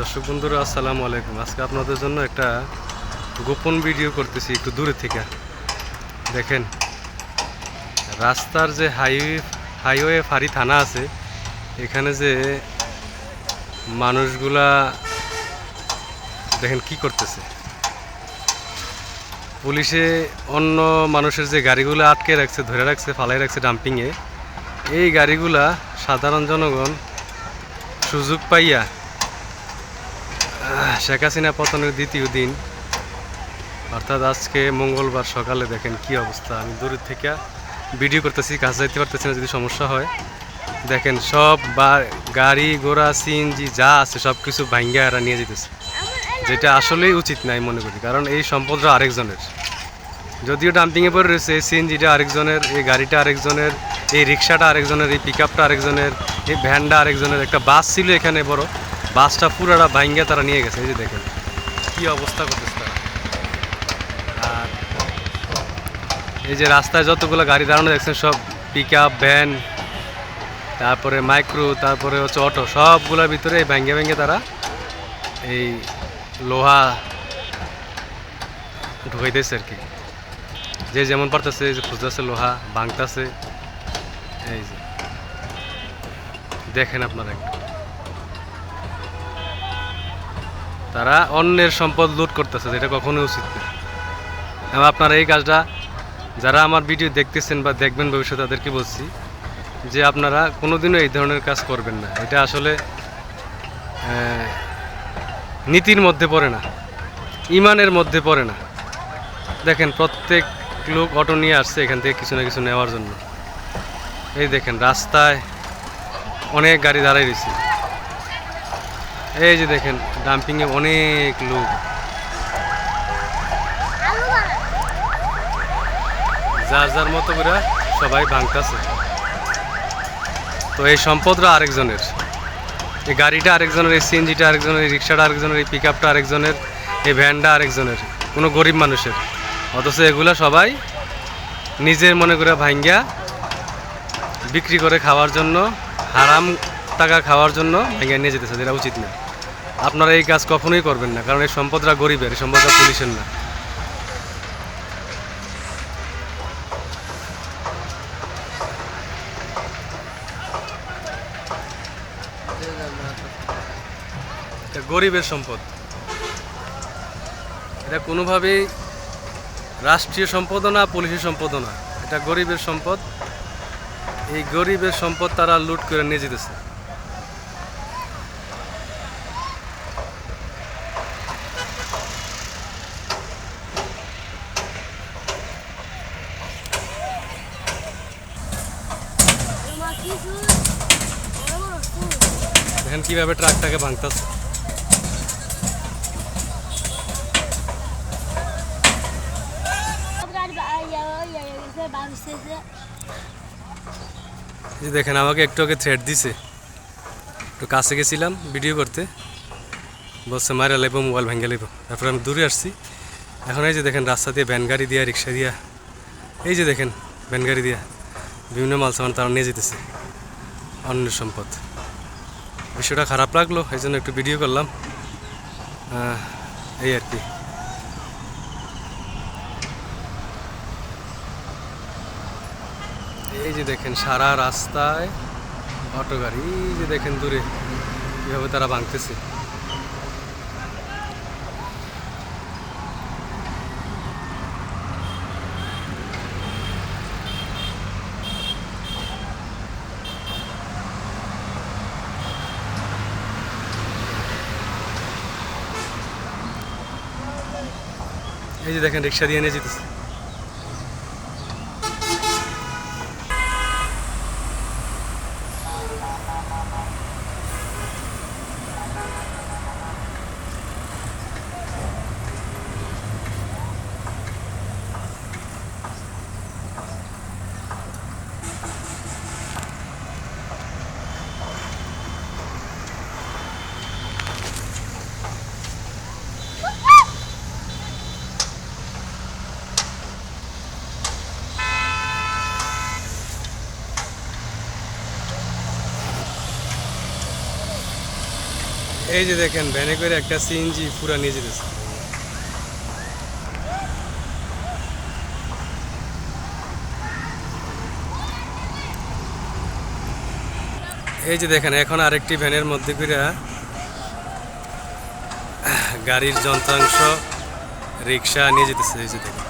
দর্শক বন্ধুরা, আসসালামু আলাইকুম। আজকে আপনাদের জন্য একটা গোপন ভিডিও করতেছি একটু দূরে থেকে। দেখেন, রাস্তার যে হাইওয়ে হাইওয়ে ফাঁড়ি থানা আছে, এখানে যে মানুষগুলা দেখেন কি করতেছে। পুলিশে অন্য মানুষের যে গাড়িগুলো আটকে রাখছে, ধরে রাখছে, ফালাই রাখছে ডাম্পিংয়ে এই গাড়িগুলা সাধারণ জনগণ সুযোগ পাইয়া শেখ হাসিনা পতনের দ্বিতীয় দিন। অর্থাৎ আজকে মঙ্গলবার সকালে দেখেন কি অবস্থা। আমি দূরের থেকে ভিডিও করতেছি কাছে যাইতে পারতেছি না, যদি সমস্যা হয়। দেখেন সব বা, গাড়ি, ঘোড়া, সিএনজি, যা আছে সব কিছু ভাঙ্গা এরা নিয়ে যেতেছে যেটা আসলেই উচিত নাই মনে করি, কারণ এই সম্পদটা আরেকজনের। যদিও ডাম্পিংয়ে পরে রয়েছে, এই সিএনজিটা আরেকজনের, এই গাড়িটা আরেকজনের, এই রিক্সাটা আরেকজনের, এই পিক আপটা আরেকজনের, এই ভ্যানটা আরেকজনের, একটা বাস ছিল এখানে বড়। বাসটা পুরাটা ভাঙ্গে তারা নিয়ে গেছে, এই যে দেখেন। কি অবস্থা করতেছে তারা। আর এই যে রাস্তায় যতগুলো গাড়ি দাঁড়ানো দেখছেন, সব পিক আপ ভ্যান তারপরে মাইক্রো তারপরে হচ্ছে অটো সবগুলোর ভিতরে এই ভেঙ্গে ভেঙ্গে তারা এই লোহা ঢুকাইতেছে আর কি। যে যেমন পারতেছে যে খুঁজতেছে, লোহা ভাঙতেছে। এই যে। দেখেন আপনারা একটু। তারা অন্যের সম্পদ লুট করতেছে, যেটা কখনোই উচিত না। আপনারা এই কাজটা, যারা আমার ভিডিও দেখতেছেন বা দেখবেন ভবিষ্যতে, তাদেরকে বলছি যে আপনারা কোনোদিনও এই ধরনের কাজ করবেন না। এটা আসলে নীতির মধ্যে পড়ে না, ইমানের মধ্যে পড়ে না। দেখেন, প্রত্যেক লোক অটো নিয়ে আসছে এখান থেকে কিছু না কিছু নেওয়ার জন্য। এই দেখেন, রাস্তায় অনেক গাড়ি দাঁড়াই রয়েছে। এই যে দেখেন ডাম্পিংয়ে অনেক লোক। যার যার মতো করে সবাই ভাঙতেছে। তো এই সম্পদটা আরেকজনের। এই গাড়িটা আরেকজনের, এই সিএনজিটা আরেকজনের, এই রিক্সাটা আরেকজনের, এই পিক আপটা আরেকজনের, এই ভ্যানটা আরেকজনের। কোনো গরিব মানুষের। অথচ এগুলা সবাই নিজের মনে করে ভাঙ্গা বিক্রি করে খাওয়ার জন্য, হারাম টাকা খাওয়ার জন্য ভাঙ্গা নিয়ে যেতেছে। যেটা উচিত না। আপনারা এই কাজ কখনোই করবেন না, কারণ এই সম্পদটা গরিবের, এই সম্পদটা পুলিশের না। গরিবের সম্পদ। এটা কোনোভাবেই রাষ্ট্রীয় সম্পদও না, পুলিশের সম্পদও না। এটা গরিবের সম্পদ। এই গরিবের সম্পদ তারা লুট করে নিয়ে যেতেছে। দেখেন কীভাবে ট্রাকটাকে ভাঙতেছে দেখেন আমাকে একটু আগে থ্রেড দিছে একটু কাছে গেছিলাম ভিডিও করতে বলছে মারা লেবো মোবাইল ভেঙে লেবো তারপরে আমি দূরে আসছি এখন এই যে দেখেন রাস্তা দিয়ে ভ্যান গাড়ি দিয়া রিক্সা দিয়া এই যে দেখেন ভ্যান গাড়ি দিয়া বিভিন্ন মাল সামান তারা নিয়ে যেতেছে অন্যের সম্পদ। বিষয়টা খারাপ লাগল এই জন্য একটু ভিডিও করলাম। এই আর কি। এই যে দেখেন, সারা রাস্তায় অটো গাড়ি। এই যে দেখেন দূরে, কীভাবে তারা ভাঙতেছে। এই যে দেখেন রিক্সা দিয়ে এনে যেতেছে। এই যে দেখেন, ভ্যানে করে একটা সিএনজি পুরা নিয়ে যেতেছে। এই যে দেখেন, এখন আরেকটি ভ্যানের মধ্যে করে গাড়ির যন্ত্রাংশ রিক্সা নিয়ে যেতেছে, এই যে দেখেন।